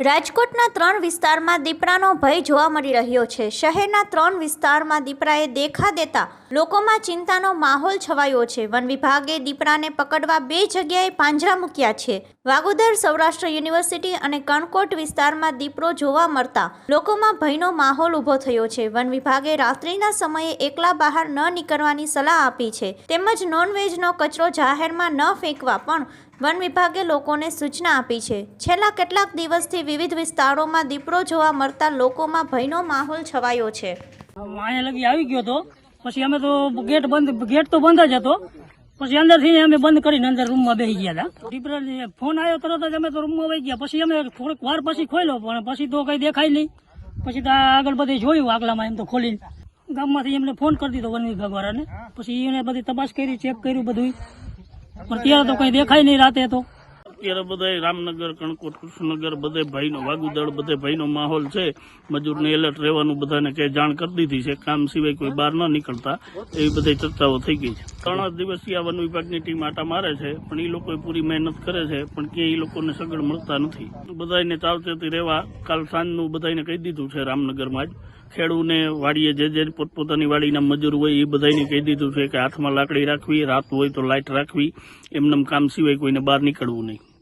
રાજકોટના ત્રણ વિસ્તારમાં દીપડાનો ભય જોવા મળી રહ્યો છે. શહેરના ત્રણ વિસ્તારમાં દીપડાએ દેખા દેતા લોકોમાં ચિંતાનો માહોલ છવાયો છે. વન વિભાગે દીપડાને પકડવા બે જગ્યાએ પાંજરા મૂક્યા છે. વાગોદર સૌરાષ્ટ્ર યુનિવર્સિટી અને કણકોટ વિસ્તારમાં દીપડો જોવા મળતા લોકોમાં ભયનો માહોલ ઊભો થયો છે. વન વિભાગે રાત્રિના સમયે એકલા બહાર ન નીકળવાની સલાહ આપી છે. તેમજ નોનવેજનો કચરો જાહેરમાં ન ફેંકવા પણ વન વિભાગે લોકોને સૂચના આપી છે. છેલ્લા કેટલાક દિવસથી વિવિધ વિસ્તારોમાં દીપડો જોવા મળતા લોકોમાં ભયનો માહોલ છવાયો છે. અહીંયા લગી આવી ગયો તો પછી અમે તો ગેટ બંધ, ગેટ તો બંધ જ હતો. પછી અંદરથી અમે બંધ કરીને અંદર રૂમમાં બેસી ગયા હતા. દીપડા ફોન આવ્યો તરત જ અમે તો રૂમમાં વહી ગયા. પછી અમે થોડીક વાર પછી ખોલ્યો પણ પછી તો કઈ દેખાય નહીં. પછી તો આગળ બધે જોયું, આગલામાં એમ તો ખોલીને. ગામમાંથી એમને ફોન કરી દીધો વન વિભાગ વાળાને પછી એને બધી તપાસ કરી, ચેક કર્યું બધું પણ ત્યારે તો કઈ દેખાય નહીં રાતે તો. અત્યારે બધા રામનગર, કણકોટ, કૃષ્ણનગર, બધે ભાઈનો વાગુદળ, બધે ભાઈનો માહોલ છે. મજૂરને એલર્ટ રહેવાનું બધાને કઈ જાણ કરી દીધી છે. કામ સિવાય કોઈ બહાર ન નીકળતા. એવી બધી ચર્ચાઓ થઈ ગઈ છે. ત્રણ દિવસથી આ વન વિભાગની ટીમ આટા મારે છે, પણ એ લોકો પૂરી મહેનત કરે છે, પણ ક્યાંય એ લોકોને સગડ મળતા નથી. બધાને ચાવચેતી રહેવા, કાલ સાંજનું બધાને કહી દીધું છે રામનગરમાં જ. ખેડૂને, વાડીએ જે જે પોતપોતાની વાડીના મજૂર હોય એ બધાને કહી દીધું છે કે હાથમાં લાકડી રાખવી, રાત હોય તો લાઇટ રાખવી. એમનેમ કામ સિવાય કોઈને બહાર નીકળવું નહીં.